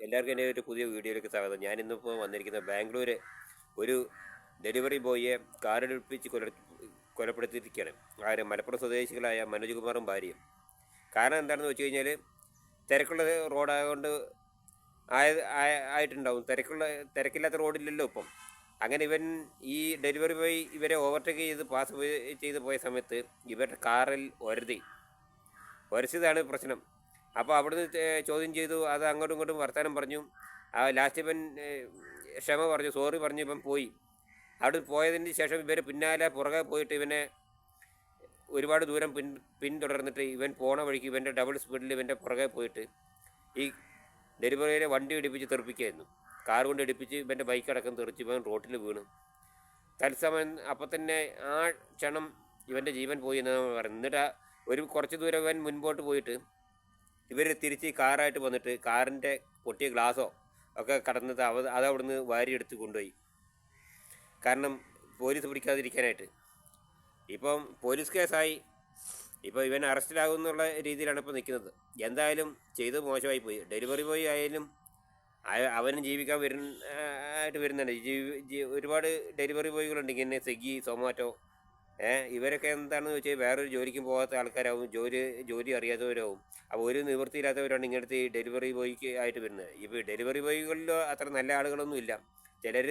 എല്ലാവർക്കും എന്റെ ഒരു പുതിയ വീഡിയോയിലേക്ക് സ്വാഗതം. ഞാൻ ഇന്നിപ്പോൾ വന്നിരിക്കുന്നത് ബാംഗ്ലൂർ ഒരു ഡെലിവറി ബോയിയെ കാറിടിപ്പിച്ച് കൊല കൊലപ്പെടുത്തിയിരിക്കുകയാണ്. ആര് മലപ്പുറം സ്വദേശികളായ മനോജ് കുമാറും ഭാര്യയും. കാരണം എന്താണെന്ന് വെച്ച് കഴിഞ്ഞാൽ തിരക്കുള്ള റോഡായതുകൊണ്ട് ആയ ആയ- ആയിട്ടുണ്ടാവും. തിരക്കുള്ള തിരക്കില്ലാത്ത റോഡില്ലല്ലോ ഇപ്പം. അങ്ങനെ ഇവൻ ഈ ഡെലിവറി ബോയ് ഇവരെ ഓവർടേക്ക് ചെയ്ത് പാസ് ചെയ്ത് പോയ സമയത്ത് ഇവരുടെ കാറിൽ ഒരതി ഒരച്ചതാണ് പ്രശ്നം. അപ്പോൾ അവിടുന്ന് ചോദ്യം ചെയ്തു. അത് അങ്ങോട്ടും ഇങ്ങോട്ടും വർത്തമാനം പറഞ്ഞു. ആ ലാസ്റ്റ് ഇവൻ ക്ഷമ പറഞ്ഞു. സോറി പറഞ്ഞു ഇപ്പം പോയി. അവിടെ പോയതിന് ശേഷം ഇവർ പിന്നാലെ പുറകെ പോയിട്ട് ഇവനെ ഒരുപാട് ദൂരം പിൻ പിന്തുടർന്നിട്ട് ഇവൻ പോണ വഴിക്ക് ഇവന്റെ ഡബിൾ സ്പീഡിൽ ഇവന്റെ പുറകെ പോയിട്ട് ഈ ഡെലിവറിയിലെ വണ്ടി ഇടിപ്പിച്ച് തെറിപ്പിക്കുകയായിരുന്നു. കാർ കൊണ്ട് ഇടിപ്പിച്ച് ഇവന്റെ ബൈക്ക് അടക്കം തെറിച്ച് ഇവൻ റോട്ടിൽ വീണു. തത്സമയം അപ്പം തന്നെ ആ ക്ഷണം ഇവന്റെ ജീവൻ പോയി എന്ന് പറയുന്നത്. എന്നിട്ട് ഒരു കുറച്ച് ദൂരം ഇവൻ മുൻപോട്ട് പോയിട്ട് ഇവർ തിരിച്ച് കാറായിട്ട് വന്നിട്ട് കാറിന്റെ പൊട്ടിയ ഗ്ലാസോ ഒക്കെ കടന്നത് അവ അത് അവിടുന്ന് വാരിയെടുത്ത് കൊണ്ടുപോയി. കാരണം പോലീസ് പിടിക്കാതിരിക്കാനായിട്ട്. ഇപ്പം പോലീസ് കേസായി. ഇപ്പോൾ ഇവൻ അറസ്റ്റിലാകും എന്നുള്ള രീതിയിലാണ് ഇപ്പോൾ നിൽക്കുന്നത്. എന്തായാലും ചെയ്ത് മോശമായി പോയി. ഡെലിവറി ബോയ് ആയാലും അവനും ജീവിക്കാൻ വരുന്ന ആയിട്ട് വരുന്നുണ്ട്. ഒരുപാട് ഡെലിവറി ബോയ്കളുണ്ട് ഇങ്ങനെ സ്വിഗ്ഗി സൊമാറ്റോ ഇവരൊക്കെ എന്താണെന്ന് വെച്ചാൽ വേറൊരു ജോലിക്കും പോകാത്ത ആൾക്കാരാവും ജോലി ജോലി അറിയാത്തവരാവും. അപ്പോൾ ഒരു നിവൃത്തിയില്ലാത്തവരാണ് ഇങ്ങനത്തെ ഈ ഡെലിവറി ബോയ്ക്ക് ആയിട്ട് വരുന്നത്. ഇപ്പോൾ ഡെലിവറി ബോയ്കളിൽ അത്ര നല്ല ആളുകളൊന്നും ഇല്ല. ചിലർ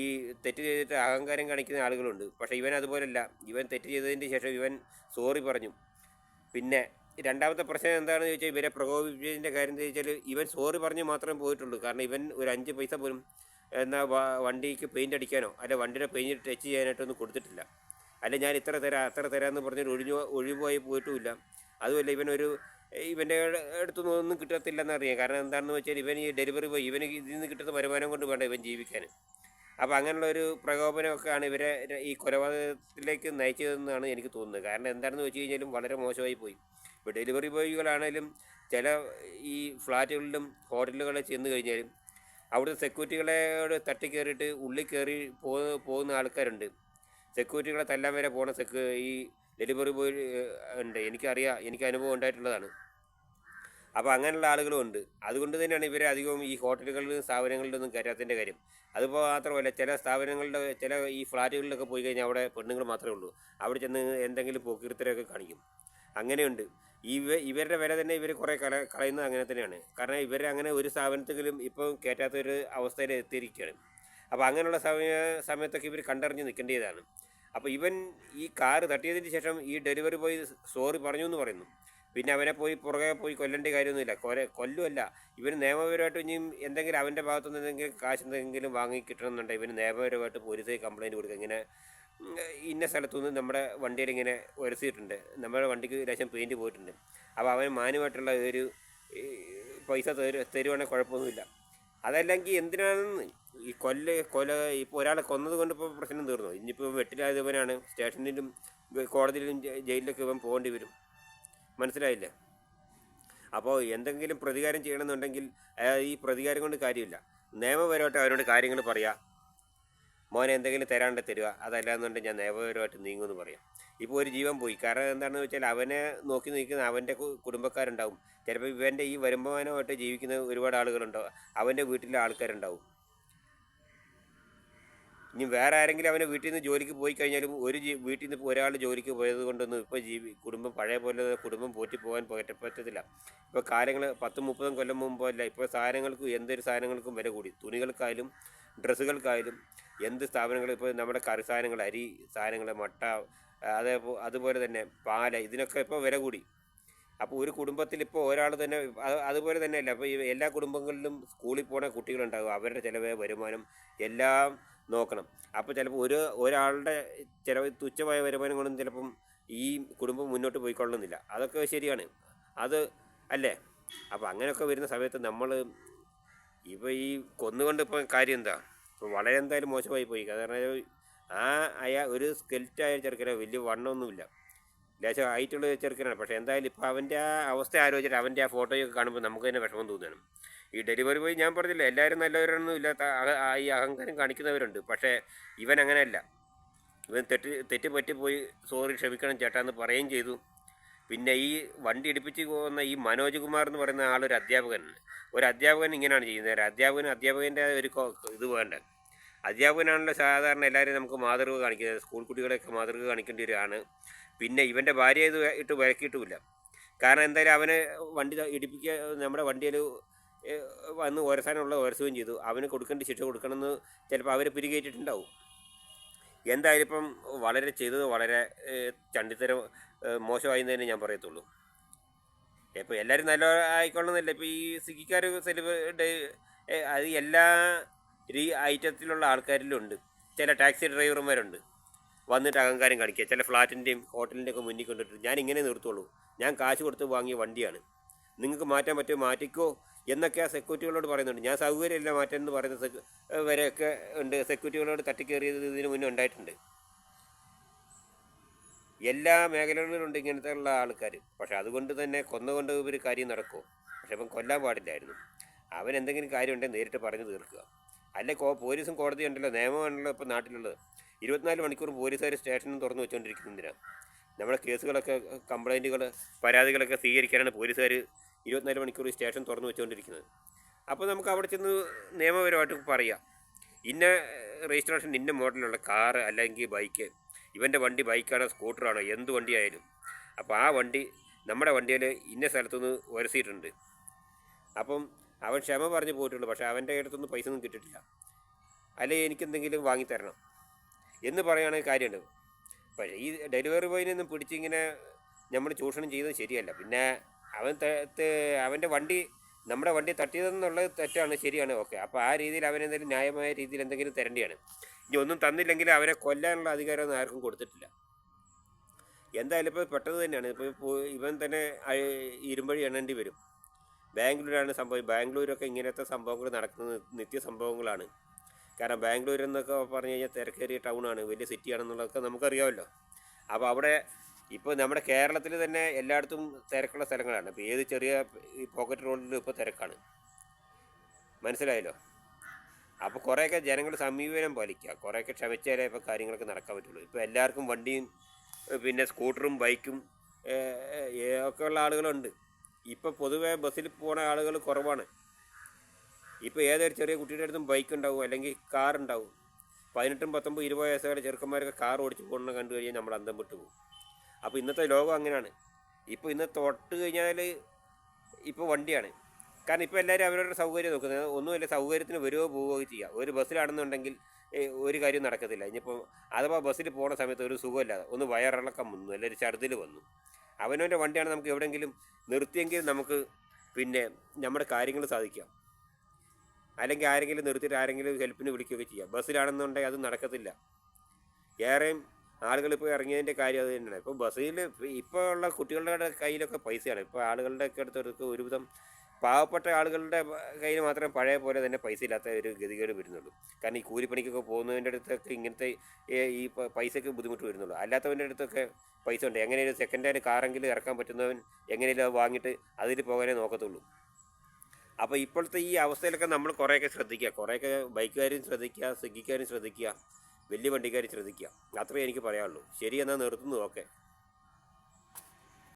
ഈ തെറ്റ് ചെയ്തിട്ട് അഹങ്കാരം കാണിക്കുന്ന ആളുകളുണ്ട്. പക്ഷേ ഇവൻ അതുപോലല്ല. ഇവൻ തെറ്റ് ചെയ്തതിന് ശേഷം ഇവൻ സോറി പറഞ്ഞു. പിന്നെ രണ്ടാമത്തെ പ്രശ്നം എന്താണെന്ന് ചോദിച്ചാൽ ഇവരെ പ്രകോപിപ്പിച്ചതിന്റെ കാര്യം എന്താ വെച്ചാൽ ഇവൻ സോറി പറഞ്ഞ് മാത്രമേ പോയിട്ടുള്ളൂ. കാരണം ഇവൻ ഒരു അഞ്ച് പൈസ പോലും എന്നാൽ വണ്ടിക്ക് പെയിന്റ് അടിക്കാനോ അല്ല വണ്ടിയുടെ പെയിന്റ് ടച്ച് ചെയ്യാനായിട്ടൊന്നും കൊടുത്തിട്ടില്ല. അല്ല ഞാൻ ഇത്ര തരാം അത്ര തരാം തരാമെന്ന് പറഞ്ഞിട്ട് ഒഴിഞ്ഞു ഒഴിവായി പോയിട്ടുമില്ല. അതുമല്ല ഇവനൊരു ഇവന്റെ അടുത്തൊന്നും ഒന്നും കിട്ടത്തില്ലെന്ന് അറിയാം. കാരണം എന്താണെന്ന് വെച്ചാൽ ഇവൻ ഈ ഡെലിവറി പോയി ഇവന് ഇതിൽ നിന്ന് കിട്ടുന്ന വരുമാനം കൊണ്ട് വേണ്ട ഇവൻ ജീവിക്കാൻ. അപ്പോൾ അങ്ങനെയുള്ള ഒരു പ്രകോപനമൊക്കെയാണ് ഇവരെ ഈ കൊലപാതകത്തിലേക്ക് നയിച്ചതെന്നാണ് എനിക്ക് തോന്നുന്നത്. കാരണം എന്താണെന്ന് വെച്ച് കഴിഞ്ഞാലും വളരെ മോശമായി പോയി. ഇപ്പോൾ ഡെലിവറി ബോയ്കളാണേലും ചില ഈ ഫ്ലാറ്റുകളിലും ഹോട്ടലുകളിൽ ചെന്ന് കഴിഞ്ഞാലും അവിടുത്തെ സെക്യൂരിറ്റികളോട് തട്ടിക്കയറിയിട്ട് ഉള്ളിൽ കയറി പോകുന്ന ആൾക്കാരുണ്ട്. സെക്യൂരിറ്റികളെ തല്ലാൻ വരെ പോണ സെക്യൂ ഈ ഡെലിവറി ബോയ് ഉണ്ട്. എനിക്കറിയാം എനിക്ക് അനുഭവം ഉണ്ടായിട്ടുള്ളതാണ്. അപ്പോൾ അങ്ങനെയുള്ള ആളുകളും ഉണ്ട്. അതുകൊണ്ട് തന്നെയാണ് ഇവരെ അധികവും ഈ ഹോട്ടലുകളിലും സ്ഥാപനങ്ങളിലൊന്നും കയറ്റാത്തതിന്റെ കാര്യം. അതുപോലെ മാത്രമല്ല ചില സ്ഥാപനങ്ങളുടെ ചില ഈ ഫ്ലാറ്റുകളിലൊക്കെ പോയി കഴിഞ്ഞാൽ അവിടെ പെണ്ണുങ്ങൾ മാത്രമേ ഉള്ളൂ. അവിടെ ചെന്ന് എന്തെങ്കിലും പോക്കിരുത്തരൊക്കെ കാണിക്കും. അങ്ങനെയുണ്ട്. ഇവ ഇവരുടെ വില തന്നെ ഇവർ കുറേ കല കളയുന്നത് അങ്ങനെ തന്നെയാണ്. കാരണം ഇവരെ അങ്ങനെ ഒരു സ്ഥാപനത്തിലും ഇപ്പം കയറ്റാത്തൊരു അവസ്ഥയിൽ എത്തിയിരിക്കുകയാണ്. അപ്പോൾ അങ്ങനെയുള്ള സമയ സമയത്തൊക്കെ ഇവർ കണ്ടറിഞ്ഞ് നിൽക്കേണ്ടതാണ് അപ്പോൾ ഇവൻ ഈ കാറ് തട്ടിയതിന് ശേഷം ഈ ഡെലിവറി ബോയ് സോറി പറഞ്ഞു എന്ന് പറയുന്നു. പിന്നെ അവനെ പോയി പുറകെ പോയി കൊല്ലേണ്ട കാര്യമൊന്നുമില്ല. കൊല കൊല്ലുമല്ല ഇവന് നിയമപരമായിട്ട് ഇനിയും എന്തെങ്കിലും അവന്റെ ഭാഗത്തുനിന്ന് എന്തെങ്കിലും കാശ് എന്തെങ്കിലും വാങ്ങി കിട്ടണമെന്നുണ്ടെങ്കിൽ ഇവന് നിയമപരമായിട്ട് പോലീസിൽ കംപ്ലയിന്റ് കൊടുക്കുക. ഇങ്ങനെ ഇന്ന സ്ഥലത്തുനിന്ന് നമ്മുടെ വണ്ടിയിൽ ഇങ്ങനെ ഉരസിയിട്ടുണ്ട്. നമ്മുടെ വണ്ടിക്ക് ലേശം പെയിന്റ് പോയിട്ടുണ്ട്. അപ്പോൾ അവൻ മാന്യമായിട്ടുള്ള ഒരു പൈസ തരു തരുവാണെങ്കിൽ കുഴപ്പമൊന്നുമില്ല. അതല്ലെങ്കിൽ എന്തിനാണെന്ന്? ഈ കൊല്ല കൊല ഇപ്പോൾ ഒരാളെ കൊന്നത് കൊണ്ട് ഇപ്പോൾ പ്രശ്നം തീർന്നു? ഇനിയിപ്പോൾ വെട്ടിലായതുപോലെയാണ് സ്റ്റേഷനിലും കോടതിയിലും ജയിലിലൊക്കെ ഇവൻ പോകേണ്ടി വരും. മനസ്സിലായില്ലേ? അപ്പോൾ എന്തെങ്കിലും പ്രതികാരം ചെയ്യണമെന്നുണ്ടെങ്കിൽ ഈ പ്രതികാരം കൊണ്ട് കാര്യമില്ല. നിയമപരമായിട്ട് അവരോട് കാര്യങ്ങൾ പറയാം. മോനെ എന്തെങ്കിലും തരാണ്ട് തരിക അതല്ലാന്നുണ്ടെങ്കിൽ ഞാൻ നിയമപരമായിട്ട് നീങ്ങുമെന്ന് പറയാം. ഇപ്പോൾ ഒരു ജീവൻ പോയി. കാരണം എന്താണെന്ന് വെച്ചാൽ അവനെ നോക്കി നിൽക്കുന്ന അവന്റെ കുടുംബക്കാരുണ്ടാവും. ചിലപ്പോൾ ഇവന്റെ ഈ വരുമാനമായിട്ട് ജീവിക്കുന്ന ഒരുപാട് ആളുകളുണ്ടാവും അവന്റെ വീട്ടിലെ ആൾക്കാരുണ്ടാവും. ഇനി വേറെ ആരെങ്കിലും അവനെ വീട്ടിൽ നിന്ന് ജോലിക്ക് പോയി കഴിഞ്ഞാലും ഒരു വീട്ടിൽ നിന്ന് ഒരാൾ ജോലിക്ക് പോയത് കൊണ്ടൊന്നും ഇപ്പോൾ ജീവി കുടുംബം പഴയ പോലെ കുടുംബം പോറ്റി പോകാൻ പറ്റ പറ്റത്തില്ല. ഇപ്പോൾ കാലങ്ങൾ പത്തും മുപ്പതും കൊല്ലം മുമ്പല്ല. ഇപ്പോൾ സാധനങ്ങൾക്കും എന്തൊരു സാധനങ്ങൾക്കും വില കൂടി. തുണികൾക്കായാലും ഡ്രസ്സുകൾക്കായാലും എന്ത് സ്ഥാപനങ്ങൾ ഇപ്പോൾ നമ്മുടെ കറി സാധനങ്ങൾ അരി സാധനങ്ങൾ മട്ട അതേ അതുപോലെ തന്നെ പാൽ ഇതിനൊക്കെ ഇപ്പോൾ വില കൂടി. അപ്പോൾ ഒരു കുടുംബത്തിൽ ഇപ്പോൾ ഒരാൾ തന്നെ അതുപോലെ തന്നെ അല്ല അപ്പോൾ ഈ എല്ലാ കുടുംബങ്ങളിലും സ്കൂളിൽ പോണ കുട്ടികളുണ്ടാകും അവരുടെ ചിലവ് വരുമാനം എല്ലാം നോക്കണം. അപ്പോൾ ചിലപ്പോൾ ഒരു ഒരാളുടെ ചിലവ് തുച്ഛമായ വരുമാനം കൊണ്ടൊന്നും ചിലപ്പം ഈ കുടുംബം മുന്നോട്ട് പോയിക്കൊള്ളുന്നില്ല. അതൊക്കെ ശരിയാണ്. അത് അല്ലേ? അപ്പോൾ അങ്ങനെയൊക്കെ വരുന്ന സമയത്ത് നമ്മൾ ഇപ്പോൾ ഈ കൊന്നുകൊണ്ട് ഇപ്പോൾ കാര്യം എന്താ? വളരെ എന്തായാലും മോശമായി പോയി കാരണം ആ അയാ ഒരു സ്കെൽറ്റായ ചെറുക്കന വലിയ വണ്ണമൊന്നുമില്ല. ലേശം ഹൈറ്റുള്ള ചെറുക്കനാണ്. പക്ഷേ എന്തായാലും ഇപ്പോൾ അവന്റെ ആ അവസ്ഥ ആലോചിച്ചിട്ട് അവന്റെ ആ ഫോട്ടോയൊക്കെ കാണുമ്പോൾ നമുക്ക് തന്നെ വിഷമം തോന്നുകയാണ്. ഈ ഡെലിവറി പോയി ഞാൻ പറഞ്ഞില്ല എല്ലാവരും നല്ലവരൊന്നും ഇല്ലാത്ത ഈ അഹങ്കാരം കാണിക്കുന്നവരുണ്ട്. പക്ഷേ ഇവൻ അങ്ങനെയല്ല. ഇവൻ തെറ്റ് തെറ്റ് പറ്റിപ്പോയി. സോറി ക്ഷമിക്കണം ചേട്ടാ എന്ന് പറയുകയും ചെയ്തു. പിന്നെ ഈ വണ്ടി ഇടിപ്പിച്ച് പോകുന്ന ഈ മനോജ് കുമാർ എന്ന് പറയുന്ന ആളൊരു അധ്യാപകൻ. ഒരു അധ്യാപകൻ ഇങ്ങനെയാണ് ചെയ്യുന്നത്. ഒരു അധ്യാപകൻ അധ്യാപകന്റെ ഒരു ഇത് വേണ്ട. അധ്യാപകനാണല്ലോ സാധാരണ എല്ലാവരും നമുക്ക് മാതൃക കാണിക്കുന്നത്. സ്കൂൾ കുട്ടികളെയൊക്കെ മാതൃക കാണിക്കേണ്ടി ഒരാണ് പിന്നെ ഇവന്റെ ഭാര്യ ഇത് ഇട്ട് വിലക്കിയിട്ടുമില്ല കാരണം എന്തായാലും അവനെ വണ്ടി ഇടിപ്പിക്കുക നമ്മുടെ വണ്ടിയിൽ വന്ന് ഒരസാനുള്ള ഓരസുകയും ചെയ്തു. അവന് കൊടുക്കേണ്ട ശിക്ഷ കൊടുക്കണമെന്ന് ചിലപ്പോൾ അവർ പിരികേറ്റിട്ടുണ്ടാവും. എന്തായാലും ഇപ്പം വളരെ ചെയ്തത് വളരെ ചണ്ടിത്തരം മോശമായി തന്നെ ഞാൻ പറയത്തുള്ളൂ. ഇപ്പോൾ എല്ലാവരും നല്ല ആയിക്കൊള്ളുന്നില്ല. ഇപ്പോൾ ഈ സിഖിക്കാർ സെലിബ്രിറ്റി അത് എല്ലാ ഐറ്റത്തിലുള്ള ആൾക്കാരിലും ഉണ്ട് ചില ടാക്സി ഡ്രൈവർമാരുണ്ട്. വന്നിട്ട് അഹങ്കാരം കാണിക്കുക. ചില ഫ്ലാറ്റിന്റെയും ഹോട്ടലിന്റെ ഒക്കെ മുന്നിൽ കൊണ്ടിട്ട് ഞാൻ ഇങ്ങനെ നിർത്തുള്ളൂ. ഞാൻ കാശ് കൊടുത്ത് വാങ്ങിയ വണ്ടിയാണ്. നിങ്ങൾക്ക് മാറ്റാൻ പറ്റുമോ? മാറ്റിക്കോ. എന്നൊക്കെ ആ സെക്യൂരിറ്റികളോട് പറയുന്നുണ്ട്. ഞാൻ സൗകര്യമില്ല മാറ്റാൻ എന്ന് പറയുന്ന സെക് വരെയൊക്കെ ഉണ്ട്. സെക്യൂരിറ്റികളോട് തട്ടിക്കേറിയത് ഇതിന് മുന്നേ ഉണ്ടായിട്ടുണ്ട്. എല്ലാ മേഖലകളിലുണ്ട് ഇങ്ങനത്തെ ഉള്ള ആൾക്കാർ പക്ഷെ അതുകൊണ്ട് തന്നെ കൊന്നുകൊണ്ട് ഒരു കാര്യം നടക്കുമോ പക്ഷെ അവൻ കൊല്ലാൻ പാടില്ലായിരുന്നു. അവൻ എന്തെങ്കിലും കാര്യമുണ്ടെങ്കിൽ നേരിട്ട് പറഞ്ഞു തീർക്കുക. അല്ലെ കോ പോലീസും കോടതി ഉണ്ടല്ലോ. നിയമമാണല്ലോ ഇപ്പോൾ നാട്ടിലുള്ളത്. ഇരുപത്തിനാല് മണിക്കൂർ പോലീസുകാർ സ്റ്റേഷനും തുറന്നു വെച്ചുകൊണ്ടിരിക്കുന്നതിനാണ് നമ്മുടെ കേസുകളൊക്കെ കംപ്ലൈന്റുകൾ പരാതികളൊക്കെ സ്വീകരിക്കാനാണ് പോലീസുകാർ ഇരുപത്തിനാല് മണിക്കൂർ സ്റ്റേഷൻ തുറന്നു വെച്ചുകൊണ്ടിരിക്കുന്നത് അപ്പോൾ നമുക്ക് അവിടെ ചെന്ന് നിയമപരമായിട്ട് പറയാം. ഇന്ന രജിസ്ട്രേഷൻ ഇന്ന മോഡലുള്ള കാറ് അല്ലെങ്കിൽ ബൈക്ക് ഇവന്റെ വണ്ടി ബൈക്കാണോ സ്കൂട്ടറാണോ എന്ത് വണ്ടിയായാലും. അപ്പോൾ ആ വണ്ടി നമ്മുടെ വണ്ടിയിൽ ഇന്ന സ്ഥലത്തുനിന്ന് ഉരസിയിട്ടുണ്ട്. അപ്പം അവൻ ക്ഷമ പറഞ്ഞു പോയിട്ടുള്ളൂ പക്ഷേ അവന്റെ അടുത്തൊന്നും പൈസ ഒന്നും കിട്ടിയിട്ടില്ല. അല്ലെങ്കിൽ എനിക്കെന്തെങ്കിലും വാങ്ങിത്തരണം. എന്ന് പറയുകയാണെങ്കിൽ കാര്യമുണ്ട്. പക്ഷേ ഈ ഡെലിവറി ബോയിനൊന്നും പിടിച്ചിങ്ങനെ നമ്മൾ ചൂഷണം ചെയ്തത് ശരിയല്ല. പിന്നെ അവൻ അവന്റെ വണ്ടി നമ്മുടെ വണ്ടി തട്ടിയതെന്നുള്ളത് തെറ്റാണ് ശരിയാണ് ഓക്കെ. അപ്പോൾ ആ രീതിയിൽ അവരെന്തെങ്കിലും ന്യായമായ രീതിയിൽ എന്തെങ്കിലും തരേണ്ടിയാണ്. ഇനി ഒന്നും തന്നില്ലെങ്കിൽ അവരെ കൊല്ലാനുള്ള അധികാരമൊന്നും ആർക്കും കൊടുത്തിട്ടില്ല. എന്തായാലും ഇപ്പോൾ പെട്ടെന്ന് തന്നെയാണ്. ഇപ്പോൾ ഇവൻ തന്നെ ഇരുമ്പഴി എണ്ണേണ്ടി വരും. ബാംഗ്ലൂരാണ് സംഭവം. ബാംഗ്ലൂരൊക്കെ ഇങ്ങനത്തെ സംഭവങ്ങൾ നടക്കുന്നത് നിത്യ സംഭവങ്ങളാണ് കാരണം ബാംഗ്ലൂർ എന്നൊക്കെ പറഞ്ഞു കഴിഞ്ഞാൽ തിരക്കേറിയ ടൗണാണ് വലിയ സിറ്റിയാണെന്നുള്ളതൊക്കെ നമുക്കറിയാമല്ലോ. അപ്പോൾ അവിടെ ഇപ്പോൾ നമ്മുടെ കേരളത്തിൽ തന്നെ എല്ലായിടത്തും തിരക്കുള്ള സ്ഥലങ്ങളാണ്. ഇപ്പോൾ ഏത് ചെറിയ ഈ പോക്കറ്റ് റോഡിലും ഇപ്പോൾ തിരക്കാണ്. മനസ്സിലായല്ലോ? അപ്പോൾ കുറേയൊക്കെ ജനങ്ങൾ സമീപനം പാലിക്കുക കുറേയൊക്കെ ക്ഷമിച്ചാലേ ഇപ്പോൾ കാര്യങ്ങളൊക്കെ നടക്കാൻ പറ്റുള്ളൂ. ഇപ്പോൾ എല്ലാവർക്കും വണ്ടിയും പിന്നെ സ്കൂട്ടറും ബൈക്കും ഒക്കെ ഉള്ള ആളുകളുണ്ട്. ഇപ്പോൾ പൊതുവേ ബസ്സിൽ പോണ ആളുകൾ കുറവാണ്. ഇപ്പോൾ ഏതൊരു ചെറിയ കുട്ടിയുടെ അടുത്തും ബൈക്ക് ഉണ്ടാവും അല്ലെങ്കിൽ കാർ ഉണ്ടാവും. പതിനെട്ടും പത്തൊമ്പത് ഇരുപത് വയസ്സുകാരെ ചെറുക്കന്മാരൊക്കെ കാർ ഓടിച്ച് പോകണമെന്ന് കണ്ടു കഴിഞ്ഞാൽ നമ്മൾ അന്തം വിട്ടു പോകും അപ്പോൾ ഇന്നത്തെ ലോകം അങ്ങനെയാണ്. ഇപ്പോൾ ഇന്ന് തൊട്ട് കഴിഞ്ഞാൽ ഇപ്പോൾ വണ്ടിയാണ്. കാരണം ഇപ്പോൾ എല്ലാവരും അവരവരുടെ സൗകര്യം നോക്കുന്നത്. ഒന്നുമില്ല സൗകര്യത്തിന് വരുമോ പോവുകയോ ചെയ്യുക ഒരു ബസ്സിലാണെന്നുണ്ടെങ്കിൽ ഒരു കാര്യം നടക്കത്തില്ല. ഇനിയിപ്പോൾ അഥവാ ബസ്സിൽ പോകുന്ന സമയത്ത് ഒരു സുഖമില്ലാതെ ഒന്ന് വയറിളക്കം വന്നു അല്ലെങ്കിൽ ഛർദിൽ വന്നു. അവനവന്റെ വണ്ടിയാണ് നമുക്ക് എവിടെയെങ്കിലും നിർത്തിയെങ്കിൽ നമുക്ക് പിന്നെ നമ്മുടെ കാര്യങ്ങൾ സാധിക്കാം. അല്ലെങ്കിൽ ആരെങ്കിലും നിർത്തിയിട്ട് ആരെങ്കിലും ഹെൽപ്പിന് വിളിക്കുകയൊക്കെ ചെയ്യാം. ബസ്സിലാണെന്നുണ്ടെങ്കിൽ അത് നടക്കത്തില്ല. ഏറെയും ആളുകൾ ഇപ്പോൾ ഇറങ്ങിയതിന്റെ കാര്യം അത് തന്നെയാണ്. ഇപ്പോൾ ബസ്സിൽ ഇപ്പോൾ ഉള്ള കുട്ടികളുടെ കയ്യിലൊക്കെ പൈസയാണ്. ഇപ്പോൾ ആളുകളുടെ ഒക്കെ അടുത്തൊക്കെ ഒരുവിധം പാവപ്പെട്ട ആളുകളുടെ കയ്യിൽ മാത്രമേ പഴയ പോലെ തന്നെ പൈസ ഇല്ലാത്ത ഒരു ഗതികേട് വരുന്നുള്ളൂ. കാരണം ഈ കൂലിപ്പണിക്കൊക്കെ പോകുന്നതിന്റെ അടുത്തൊക്കെ ഇങ്ങനത്തെ ഈ പൈസയ്ക്ക് ബുദ്ധിമുട്ട് വരുന്നുള്ളൂ. അല്ലാത്തവന്റെ അടുത്തൊക്കെ പൈസ ഉണ്ട്. എങ്ങനെയും സെക്കൻഡ് ഹാൻഡ് കാറെങ്കിലും ഇറക്കാൻ പറ്റുന്നവൻ എങ്ങനെയും വാങ്ങിയിട്ട് അതിൽ പോകാനേ നോക്കത്തുള്ളൂ. അപ്പോൾ ഇപ്പോഴത്തെ ഈ അവസ്ഥയിലൊക്കെ നമ്മൾ കുറേയൊക്കെ ശ്രദ്ധിക്കുക. കുറേയൊക്കെ ബൈക്കുകാരും ശ്രദ്ധിക്കുക സ്വിഗ്ഗിക്കാരും ശ്രദ്ധിക്കുക. വലിയ വണ്ടിക്കാർ ശ്രദ്ധിക്കുക. അത്രേ എനിക്ക് പറയാനുള്ളൂ. ശരി എന്നാൽ നിർത്തുന്നു. ഓക്കെ.